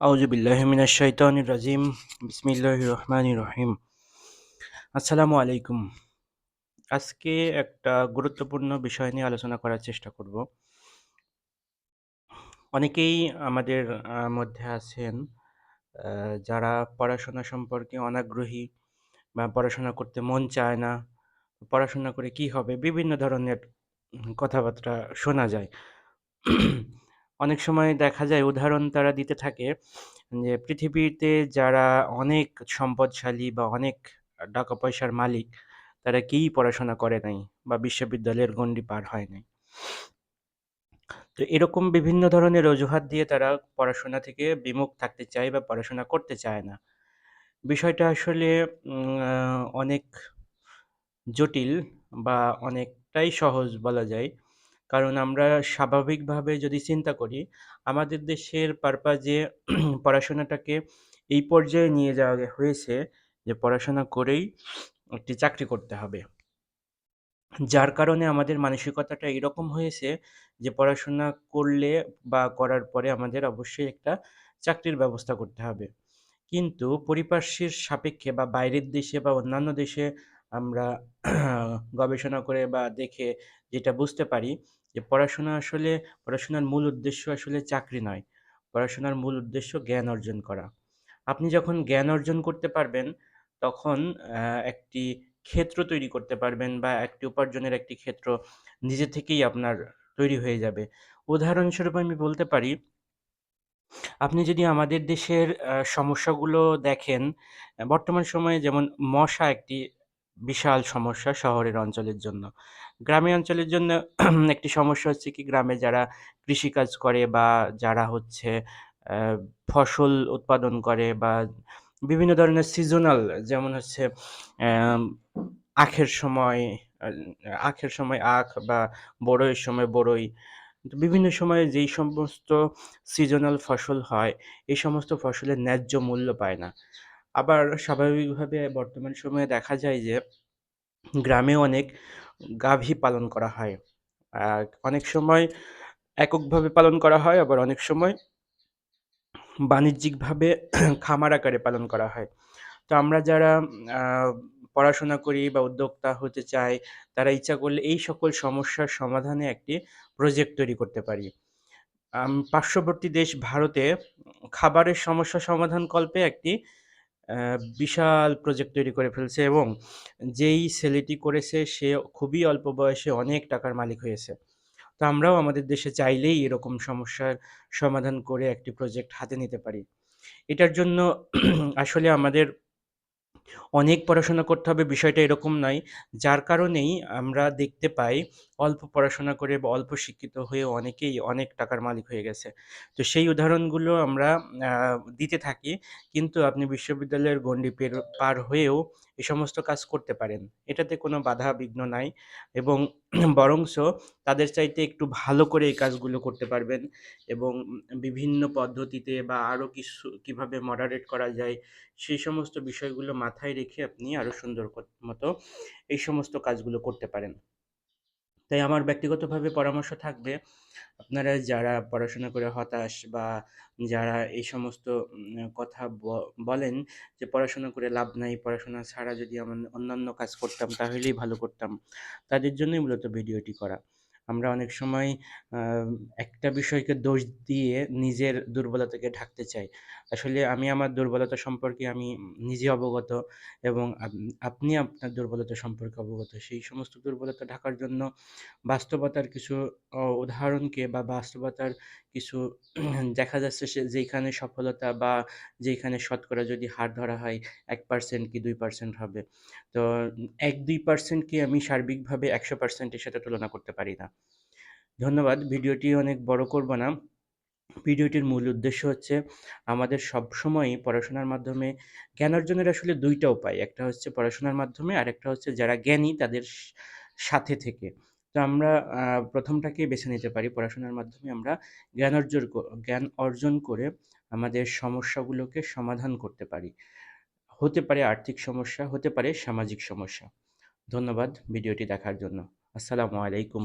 আউযু বিল্লাহি মিনাশ শাইতানির রাজিম। বিসমিল্লাহির রহমানির রহিম। আসসালামু আলাইকুম। আজকে একটা গুরুত্বপূর্ণ বিষয় নিয়ে আলোচনা করার চেষ্টা করব। অনেকেই আমাদের মধ্যে আছেন যারা পড়াশোনা সম্পর্কে অনাগ্রহী বা পড়াশোনা করতে মন চায় না, পড়াশোনা করে কি হবে, বিভিন্ন ধরনের কথাবার্তা শোনা যায়। অনেক সময় দেখা যায়, উদাহরণ তারা দিতে থাকে যে পৃথিবীতে যারা অনেক সম্পদশালী বা অনেক টাকা পয়সার মালিক, তারা কেউই পড়াশোনা করে নাই বা বিশ্ববিদ্যালয়ের গণ্ডি পার হয় নাই। তো এরকম বিভিন্ন ধরনের অজুহাত দিয়ে তারা পড়াশোনা থেকে বিমুখ থাকতে চায় বা পড়াশোনা করতে চায় না। বিষয়টা আসলে অনেক জটিল বা অনেকটাই সহজ বলা যায়। কারণ আমরা স্বাভাবিকভাবে যদি চিন্তা করি, আমাদের দেশের পারপাজে পড়াশোনাটাকে এই পর্যায়ে নিয়ে যাওয়া হয়েছে যে পড়াশোনা করেই একটি চাকরি করতে হবে। যার কারণে আমাদের মানসিকতাটা এরকম হয়েছে যে পড়াশোনা করলে বা করার পরে আমাদের অবশ্যই একটা চাকরির ব্যবস্থা করতে হবে। কিন্তু পরিপার্শ্বের সাপেক্ষে বা বাইরের দেশে বা অন্যান্য দেশে আমরা গবেষণা করে বা দেখে যেটা বুঝতে পারি যে পড়াশোনা আসলে, পড়াশোনার মূল উদ্দেশ্য আসলে চাকরি নয়। পড়াশোনার মূল উদ্দেশ্য জ্ঞান অর্জন করা। আপনি যখন জ্ঞান অর্জন করতে পারবেন, তখন একটি ক্ষেত্র তৈরি করতে পারবেন বা একটি উপার্জনের একটি ক্ষেত্র নিজে থেকেই আপনার তৈরি হয়ে যাবে। উদাহরণস্বরূপ আমি বলতে পারি, আপনি যদি আমাদের দেশের সমস্যাগুলো দেখেন, বর্তমান সময়ে যেমন মশা একটি বিশাল সমস্যা শহরের অঞ্চলের জন্য। গ্রামীণ অঞ্চলের জন্য একটি সমস্যা হচ্ছে কি, গ্রামে যারা কৃষিকাজ করে বা যারা হচ্ছে ফসল উৎপাদন করে বা বিভিন্ন ধরনের সিজনাল যেমন হচ্ছে আখের সময় আখের সময় আখ বা বড়ইয়ের সময় বড়ই, বিভিন্ন সময়ে যেই সমস্ত সিজনাল ফসল হয়, এই সমস্ত ফসলের ন্যায্য মূল্য পায় না। আবার স্বাভাবিকভাবে বর্তমান সময়ে দেখা যায় যে গ্রামেও অনেক গাভী পালন করা হয়। অনেক সময় এককভাবে পালন করা হয়, আবার অনেক সময় বাণিজ্যিকভাবে খামার আকারে পালন করা হয়। তো আমরা যারা পড়াশোনা করি বা উদ্যোক্তা হতে চাই, তারা ইচ্ছা করলে এই সকল সমস্যার সমাধানে একটি প্রজেক্ট তৈরি করতে পারি। পার্শ্ববর্তী দেশ ভারতে খাবারের সমস্যা সমাধান কল্পে একটি বিশাল প্রজেক্ট তৈরি করে ফেলছে এবং যেই ছেলেটি করেছে সে খুবই অল্প বয়সে অনেক টাকার মালিক হয়েছে। তো আমরাও আমাদের দেশে চাইলেই এরকম সমস্যার সমাধান করে একটি প্রজেক্ট হাতে নিতে পারি। এটার জন্য আসলে আমাদের অনেক পড়াশোনা করতে হবে, বিষয়টা এরকম নয়। যার কারণেই আমরা দেখতে পাই অল্প পড়াশোনা করে বা অল্প শিক্ষিত হয়ে অনেকেই অনেক টাকার মালিক হয়ে গেছে। তো সেই উদাহরণগুলো আমরা দিতে থাকি। কিন্তু আপনি বিশ্ববিদ্যালয়ের গণ্ডি পার হয়েও এই সমস্ত কাজ করতে পারেন। এটাতে কোনো বাধা বিঘ্ন নাই এবং বরংশ তাদের চাইতে একটু ভালো করে এই কাজগুলো করতে পারবেন এবং বিভিন্ন পদ্ধতিতে বা আরও কিছু কীভাবে মডারেট করা যায় সেই সমস্ত বিষয়গুলো মাথায় রেখে আপনি আরও সুন্দর মতো এই সমস্ত কাজগুলো করতে পারেন। তাই আমার ব্যক্তিগতভাবে পরামর্শ থাকবে, আপনারা যারা পড়াশোনা করে হতাশ বা যারা এই সমস্ত কথা বলেন যে পড়াশোনা করে লাভ নাই, পড়াশোনা ছাড়া যদি আমার অন্যান্য কাজ করতাম, তাহলেই ভালো করতাম। তাদের জন্যই মূলত ভিডিওটি করা। আমরা অনেক সময় একটা বিষয়কে দোষ দিয়ে নিজের দুর্বলতাকে ঢাকতে চাই আসলে আমি আমার দুর্বলতা সম্পর্কে আমি নিজে অবগত এবং আপনি আপনার দুর্বলতা সম্পর্কে অবগত সেই সমস্ত দুর্বলতা ঢাকার জন্য বাস্তবতার কিছু উদাহরণকে বা বাস্তবতার কিছু দেখা যাচ্ছে সে যেইখানে সফলতা বা যেইখানে শতকরা যদি হার ধরা হয়, এক পার্সেন্ট কি দুই পার্সেন্ট হবে। তো ১-২% কে আমি সার্বিকভাবে একশো পার্সেন্টের সাথে তুলনা করতে পারি না। ধন্যবাদ। ভিডিওটি অনেক বড় করব না। ভিডিওটির মূল উদ্দেশ্য হচ্ছে আমাদের সবসময়ই পড়াশোনার মাধ্যমে জ্ঞান অর্জনের আসলে দুইটা উপায়। একটা হচ্ছে পড়াশোনার মাধ্যমে, আর একটা হচ্ছে যারা জ্ঞানী তাদের সাথে থেকে। তো আমরা আ ১ম টাকেই বেছে নিতে পারি। পড়াশোনার মাধ্যমে আমরা জ্ঞান অর্জন জ্ঞান অর্জন করে আমাদের সমস্যাগুলোকে সমাধান করতে পারি। হতে পারে আর্থিক সমস্যা, হতে পারে সামাজিক সমস্যা। ধন্যবাদ ভিডিওটি দেখার জন্য। আসসালামু আলাইকুম।